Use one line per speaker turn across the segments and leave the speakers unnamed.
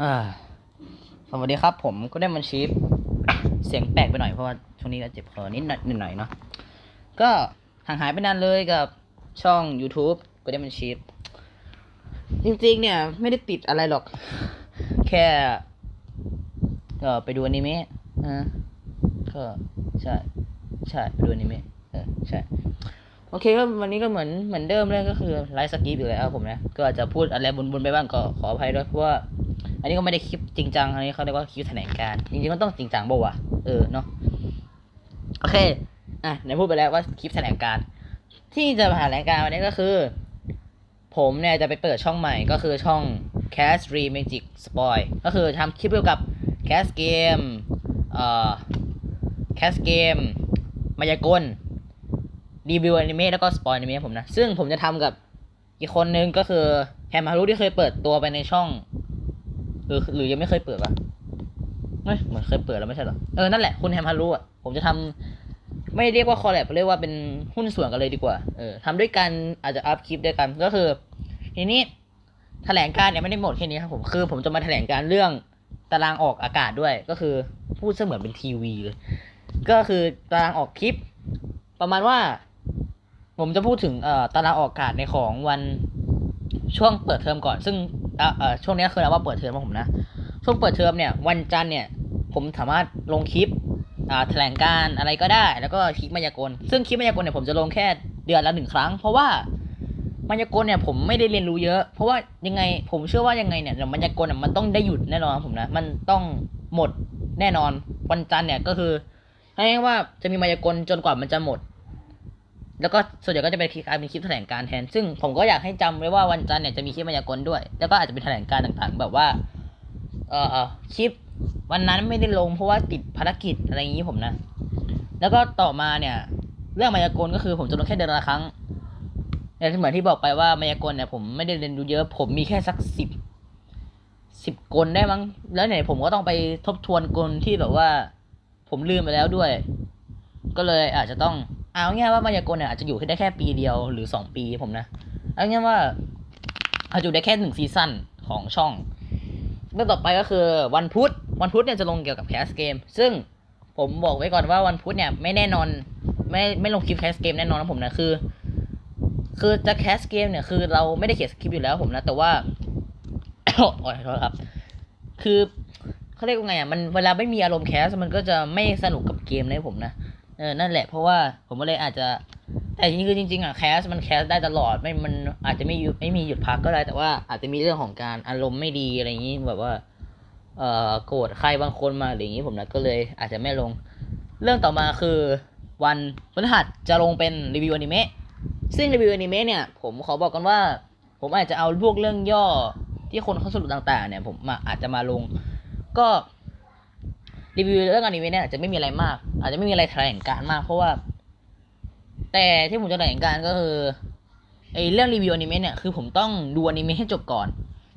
สวัสดีครับ ผมก็ได้มันชีฟเสียงแปลกไปหน่อยเพราะว่าช่วงนี้ก็เจ็บคอนิดหน่อยหน่อยเนาะก็ห่างหายไปนานเลยกับช่อง YouTube ก็ได้มันชีฟจริงๆเนี่ย ไม่ได้ติดอะไรหรอก แค่เออไปดูอนิเมะอ่าก็ใช่ใช่ไปดูอนิเมะเออใช่โอเคก็วันนี้ก็เหมือนเหมือนเดิมเลยก็คือไลฟ์สกีปอยู่แล้วผมนะ ก็อาจจะพูดอะไรบนๆไปบ้างก็ขออภัยด้วยเพราะว่า อันนี้ก็ไม่ได้คลิปจริงจังอันนี้เขาเรียกว่าคลิปแถลงการจริงๆมันต้องจริงจังบ่วะเออเนาะโอเคอะไหนพูดไปแล้วว่าคลิปแถลงการที่จะมาแถลงการวันนี้ก็คือ ผมเนี่ยจะไปเปิดช่องใหม่ก็คือช่อง Cast r e Magic Spoil ก็คือทำคลิปเกี่ยวกับ Cast Game เอ่อ Cast Game มายากลรีวิวอนิเมะแล้วก็สปอยอนิเมะผมนะ ซึ่งผมจะทำกับอีกคนนึงก็คือแฮมฮารุที่เคยเปิดตัวไปในช่อง หรือหรือยังไม่เคยเปิดปะเฮ้ยเหมือนเคยเปิดแล้วไม่ใช่เหรอ เออ นั่นแหละคุณแฮมฮารุอะ ผมจะทำไม่เรียกว่าคอลแลบเรียกว่าเป็นหุ้นส่วนกันเลยดีกว่า เออทำด้วยกันอาจจะอัพคลิปด้วยกัน ก็คือ ทีนี้แถลงการณ์เนี่ยไม่ได้หมดแค่นี้ครับผม คือผมจะมาแถลงการณ์เรื่องตารางออกอากาศด้วย ก็คือพูดเสมือนเป็นทีวีเลย ก็คือตารางออกคลิป ประมาณว่า ผมจะพูดถึงเอ่อตารางออกอากาศในของวันช่วงเปิดเทอมก่อน ซึ่ง เอ่อช่วงนี้คือเอาว่าเปิดเทอมของผมนะ ช่วงเปิดเทอมเนี่ย วันจันทร์เนี่ย ผมสามารถลงคลิปอ่าแถลงการ์อะไรก็ได้ แล้วก็คลิปมายากล ซึ่งคลิปมายากลเนี่ยผมจะลงแค่เดือนละหนึ่งครั้ง เพราะว่ามายากลเนี่ยผมไม่ได้เรียนรู้เยอะ เพราะว่ายังไงผมเชื่อว่ายังไงเนี่ยเดี๋ยวมายากลเนี่ยมันต้องได้หยุดแน่นอนผมนะ มันต้องหมดแน่นอนวันจันทร์เนี่ยก็คือให้ว่าจะมีมายากลจนกว่ามันจะหมด แล้วก็ส่วนใหญ่ก็จะเป็นคลิปกายเป็นคลิปแถลงการแทน ซึ่งผมก็อยากให้จำไว้ว่าวันจันทร์เนี่ยจะมีคลิปมายากลด้วย แล้วก็อาจจะเป็นแถลงการต่างๆ แบบว่า เออเอคลิป วันนั้นไม่ได้ลงเพราะว่าติดภารกิจอะไรอย่างนี้ผมนะ แล้วก็ต่อมาเนี่ย เรื่องมายากลก็คือผมจะลงแค่เดือนละครั้งแต่เหมือนที่บอกไปว่ามายากลเนี่ยผมไม่ได้เรียนรู้เยอะ ผมมีแค่สักสิบสิบกลได้มั้ง แล้วเนี่ยผมก็ต้องไปทบทวนกลที่แบบว่า ผมลืมไปแล้วด้วย ก็เลยอาจจะต้อง เอาง่ายว่ามายากลเนี่ยอาจจะอยู่ได้แค่ปีเดียวหรือสองปีผมนะเอาง่ายว่าอาจจะอยู่ได้แค่หนึ่งซีซั่นของช่องเรื่องต่อไปก็คือวันพุธวันพุธเนี่ยจะลงเกี่ยวกับแคสเกม ซึ่งผมบอกไว้ก่อนว่าวันพุธเนี่ยไม่แน่นอนไม่ไม่ลงคลิปแคสเกมแน่นอนนะผมนะคือ คือจะแคสเกมเนี่ยคือเราไม่ได้เขียนสคริปต์อยู่แล้วผมนะแต่ว่าโอ้ยขอโทษครับ คือเขาเรียกว่าไงอะมันเวลาไม่มีอารมณ์แคสมันก็จะไม่สนุกกับเกมนะผมนะ เออนั่นแหละเพราะว่าผมก็เลยอาจจะ แต่จริงคือจริงๆอะแคสมันแคสได้ตลอดไม่มันอาจจะไม่หยุดไม่มีหยุดพักก็ได้แต่ว่าอาจจะมีเรื่องของการอารมณ์ไม่ดีอะไรอย่างนี้แบบว่าเอ่อโกรธใครบางคนมาหรืออย่างนี้ผมนะก็เลยอาจจะไม่ลง เรื่องต่อมาคือวันพฤหัสจะลงเป็นรีวิวอนิเมะซึ่งรีวิวอนิเมะเนี่ยผมขอบอกกันว่า ผมอาจจะเอาพวกเรื่องย่อที่คนเขาสรุปต่างๆ เนี่ยผมมาอาจจะมาลง ก็รีวิวเรื่องอนิเมะเนี่ยอาจจะไม่มีอะไรมาก อาจจะไม่มีอะไรแถลงการมาก เพราะว่า แต่ที่ผมจะแถลงการก็คือไอ้เรื่องรีวิวอนิเมะเนี่ยคือผมต้องดูอนิเมะให้จบก่อน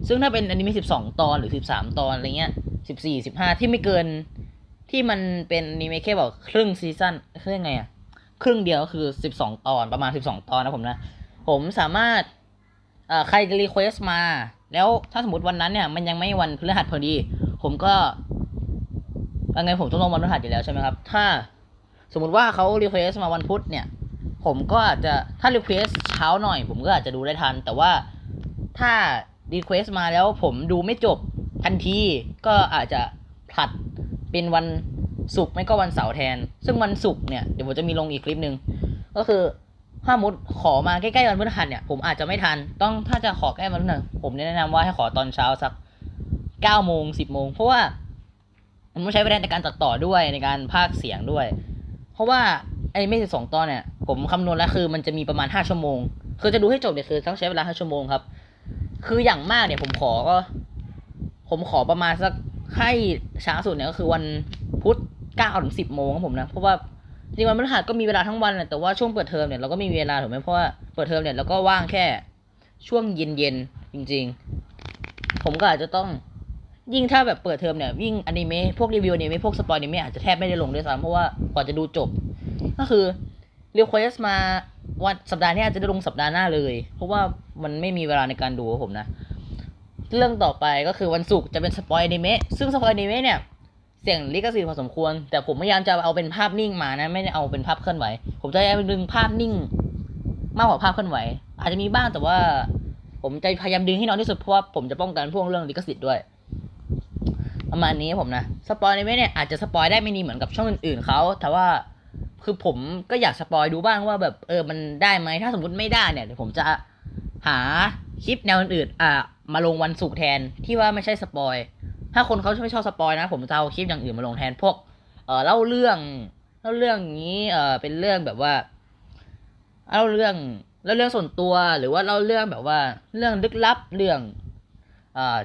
ซึ่งถ้าเป็นอนิเมะสิบสองตอนหรือสิบสามตอนอะไรเงี้ยสิบสี่สิบห้าที่ไม่เกินที่มันเป็นอนิเมะแค่บอกครึ่งซีซั่นคือยังไงอะครึ่งเดียวก็คือสิบสองตอนประมาณสิบสองตอนนะผมนะผมสามารถอ่อใครจะรีเควสมา แล้วถ้าสมมติวันนั้นเนี่ย มันยังไม่วันพฤหัสพอดี ผมก็ ยังไงผมต้องลงวันพฤหัสอยู่แล้วใช่ไหมครับ ถ้าสมมติว่าเขารีเควสมาวันพุธเนี่ย ผมก็อาจจะถ้ารีเควสเช้าหน่อย ผมก็อาจจะดูได้ทัน แต่ว่าถ้ารีเควสมาแล้วผมดูไม่จบทันทีก็อาจจะผลัดเป็นวันศุกร์ไม่ก็วันเสาร์แทน ซึ่งวันศุกร์เนี่ยเดี๋ยวผมจะมีลงอีกคลิปหนึ่งก็คือถ้ามุดขอมาใกล้ๆวันพฤหัสเนี่ยผมอาจจะไม่ทัน ต้องถ้าจะขอใกล้วันพฤหัสผมแนะนำว่าให้ขอตอนเช้าสักเก้าโมงสิบโมงเพราะว่า มันต้องใช้เวลาในการตัดต่อด้วยในการพากเสียงด้วย เพราะว่าไอ้ไม่สิบสองตอนเนี่ย ผมคำนวณแล้วคือมันจะมีประมาณห้าชั่วโมง คือจะดูให้จบเนี่ยคือต้องใช้เวลาห้าชั่วโมงครับ คืออย่างมากเนี่ยผมขอก็ ผมขอประมาณสักให้ช้าสุดเนี่ยก็คือวันพุธเก้าถึงสิบโมงครับผมนะ เพราะว่าจริงวันพฤหัสก็มีเวลาทั้งวันแหละแต่ว่าช่วงเปิดเทอมเนี่ยเราก็ไม่มีเวลาถูกไหมเพราะว่าเปิดเทอมเนี่ยเราก็ว่างแค่ช่วงเย็นๆจริง ๆ ผมก็อาจจะต้อง ยิ่งถ้าแบบเปิดเทอมเนี่ยวิ่งอนิเมะพวกรีวิวอนิเมะพวกสปอยอนิเมะอาจจะแทบไม่ได้ลงด้วยซ้ำเพราะว่ากว่าจะดูจบ ก็คือเรียกเควสมาวันสัปดาห์นี้อาจจะได้ลงสัปดาห์หน้าเลย เพราะว่ามันไม่มีเวลาในการดูครับผมนะ เรื่องต่อไปก็คือวันศุกร์จะเป็นสปอยอนิเมะซึ่งสปอยอนิเมะเนี่ยเสี่ยงลิขสิทธิ์พอสมควร แต่ผมพยายามจะเอาเป็นภาพนิ่งมานะ ไม่ได้เอาเป็นภาพเคลื่อนไหว ผมจะเอาดึงภาพนิ่ง มากกว่าภาพเคลื่อนไหว อาจจะมีบ้างแต่ว่า ผมจะพยายามดึงให้น้อยที่สุดเพราะว่าผมจะป้องกันพวกเรื่องลิขสิทธิ์ด้วย ประมาณนี้ผมนะสปอยในเมเนี่ยอาจจะสปอยได้ไม่ดีเหมือนกับช่องอื่นๆเขาแต่ว่าคือผมก็อยากสปอยดูบ้างว่าแบบเออมันได้ไหมถ้าสมมติไม่ได้เนี่ยเดี๋ยวผมจะหาคลิปแนวอื่นๆอ่ามาลงวันศุกร์แทนที่ว่าไม่ใช่สปอยถ้าคนเขาไม่ชอบสปอยนะ ผมจะเอาคลิปอย่างอื่นมาลงแทนพวกเออเล่าเรื่องเล่าเรื่องนี้เออเป็นเรื่องแบบว่าเล่าเรื่องเล่าเรื่องส่วนตัวหรือว่าเล่าเรื่องแบบว่า เรื่องลึกลับเรื่อง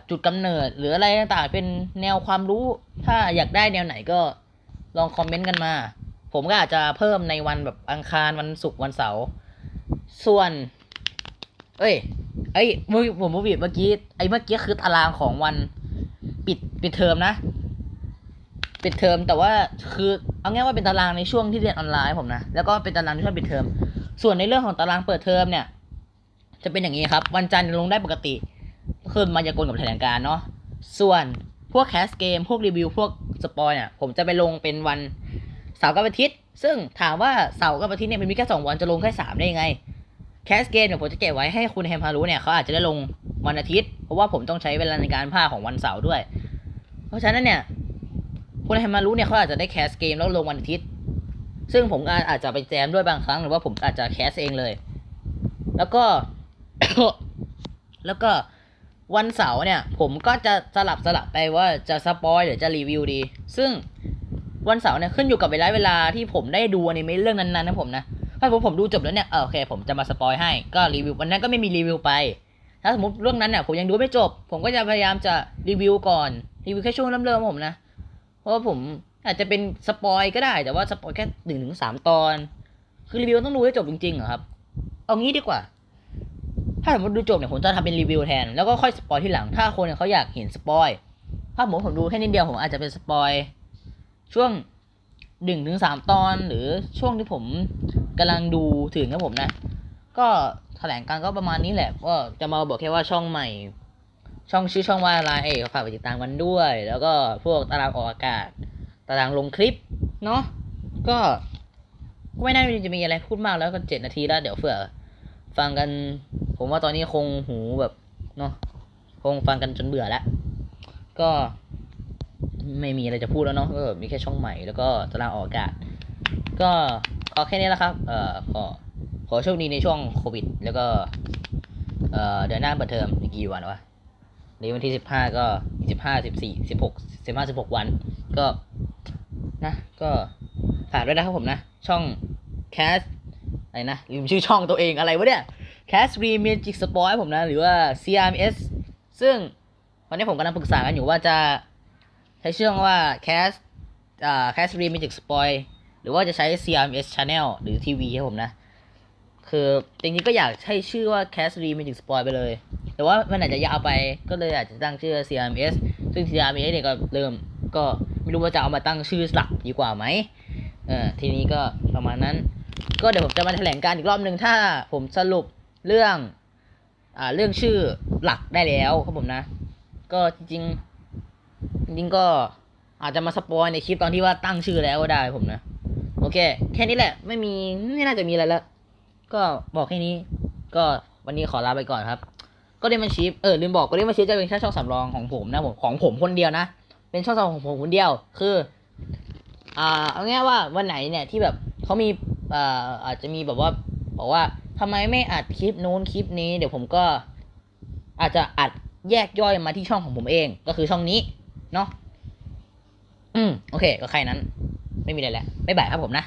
จุดกำเนิดหรืออะไรต่างๆ เป็นแนวความรู้ ถ้าอยากได้แนวไหนก็ลองคอมเมนต์กันมา ผมก็อาจจะเพิ่มในวันแบบอังคารวันศุกร์วันเสาร์ส่วน เอ้ยไอ้ยมึงผมพูดผิดเมื่อกี้ไอ้เมื่อกี้คือตารางของวันปิดปิดเทอมนะ ปิดเทอมแต่ว่าคือเอาง่ายว่าเป็นตารางในช่วงที่เรียนออนไลน์ผมนะแล้วก็เป็นตารางในช่วงปิดเทอมส่วนในเรื่องของตารางเปิดเทอมเนี่ย จะเป็นอย่างนี้ครับ วันจันทร์ลงได้ปกติ คือมายากลกับแถลงการเนาะส่วนพวกแคสเกม พวกรีวิว พวกสปอยเนี่ยผมจะไปลงเป็นวันเสาร์กับอาทิตย์ ซึ่งถามว่าเสาร์กับอาทิตย์เนี่ยมันมีแค่สองวันจะลงแค่สามได้ยังไงแคสเกมเนี่ยผมจะเก็บไว้ให้คุณแฮมฮารุเนี่ยเขาอาจจะได้ลงวันอาทิตย์ เพราะว่าผมต้องใช้เวลาในการพาของวันเสาร์ด้วย เพราะฉะนั้นเนี่ยคุณแฮมฮารุเนี่ยเขาอาจจะได้แคสเกมแล้วลงวันอาทิตย์ ซึ่งผมอาจจะไปแจมด้วยบางครั้งหรือว่าผมอาจจะแคสเองเลย แล้วก็ แล้วก็ วันเสาร์เนี่ย ผมก็จะสลับสลับไปว่าจะสปอยหรือจะรีวิวดี ซึ่งวันเสาร์เนี่ยขึ้นอยู่กับเวลาเวลาที่ผมได้ดูอนิเมะเรื่องนั้นๆนะผมนะถ้าผมผมดูจบแล้วเนี่ยโอเค ผมจะมาสปอยให้ก็รีวิววันนั้นก็ไม่มีรีวิวไป ถ้าสมมติเรื่องนั้นเนี่ยผมยังดูไม่จบ ผมก็จะพยายามจะรีวิวก่อนรีวิวแค่ช่วงเริ่มเริ่มๆผมนะเพราะว่าผมอาจจะเป็นสปอยก็ได้แต่ว่าสปอยแค่หนึ่งถึงสามตอน คือรีวิวต้องดูให้จบจริงๆเหรอครับ เอางี้ดีกว่า ถ้าสมมติดูจบเนี่ยผมจะทำเป็นรีวิวแทน แล้วก็ค่อยสปอยที่หลัง ถ้าคนเนี่ยเขาอยากเห็นสปอย ถ้าผมผมดูแค่นิดเดียวผมอาจจะเป็นสปอยช่วงหนึ่งถึงสามตอน หรือช่วงที่ผมกำลังดูถึงครับผมนะ ก็แถลงการก็ประมาณนี้แหละก็จะมาบอกแค่ว่าช่องใหม่ ช่องชื่อช่องว่าอะไรเอ้ฝากไปติดตามกันด้วย แล้วก็พวกตารางออกอากาศ ตารางลงคลิปเนาะก็ไม่น่าจะมีอะไรพูดมากแล้วก็เจ็ดนาทีแล้วเดี๋ยวเผื่อ ฟังกัน ผมว่าตอนนี้คงหูแบบเนาะคงฟังกันจนเบื่อแล้ว ก็ไม่มีอะไรจะพูดแล้วเนาะก็มีแค่ช่องใหม่แล้วก็ตารางออกอากาศ ก็ขอแค่นี้แล้วครับ เอ่อขอขอโชคดีในช่วงโควิด แล้วก็ เอ่อเดือนหน้าเปิดเทอมอีกกี่วันวะในวันที่สิบห้าก็สิบห้าสิบสี่สิบหกสิบห้าสิบหกวัน ก็นะ ก็ฝากด้วยนะครับผมนะ ช่อง cast อะไรนะลืมชื่อช่องตัวเองอะไรวะเนี่ย cast re magic spoil ผมนะ หรือว่า CRMS ซึ่งวันนี้ผมกำลังปรึกษากันอยู่ว่าจะใช้ชื่อว่า cast อ่า cast re magic spoil หรือว่าจะใช้ CRMS channel หรือทีวีครับผมนะ คือจริงๆก็อยากใช้ชื่อว่า cast re magic spoil ไปเลย แต่ว่ามันอาจจะยาวไปก็เลยอาจจะตั้งชื่อ CRMS ซึ่ง CRMS เนี่ยก็เริ่มก็ไม่รู้ว่าจะเอามาตั้งชื่อหลักดีกว่าไหมเออทีนี้ก็ประมาณนั้น ก็เดี๋ยวผมจะมาแถลงการอีกรอบหนึ่งถ้าผมสรุปเรื่องอ่าเรื่องชื่อหลักได้แล้วครับผมนะ ก็จริงจริงก็อาจจะมาสปอยในคลิปตอนที่ว่าตั้งชื่อแล้วก็ได้ผมนะ โอเค แค่นี้แหละ ไม่มีไม่น่าจะมีอะไรแล้ว ก็บอกแค่นี้ ก็วันนี้ขอลาไปก่อนครับ ก็ได้มันชีฟเออลืมบอกก็ได้มันชีฟจะเป็นแค่ช่องสำรองของผมนะผมของผมคนเดียวนะเป็นช่องสำรองของผมคนเดียวคือ อ่าเอาง่ายว่าวันไหนเนี่ยที่แบบเขามี อ่าอาจจะมีแบบว่าบอกว่าทำไมไม่อัดคลิปนู้นคลิปนี้ เดี๋ยวผมก็อาจจะอัดแยกย่อยมาที่ช่องของผมเอง ก็คือช่องนี้เนาะอืมโอเค ก็แค่นั้น ไม่มีอะไรแล้วบ๊ายบายครับผมนะ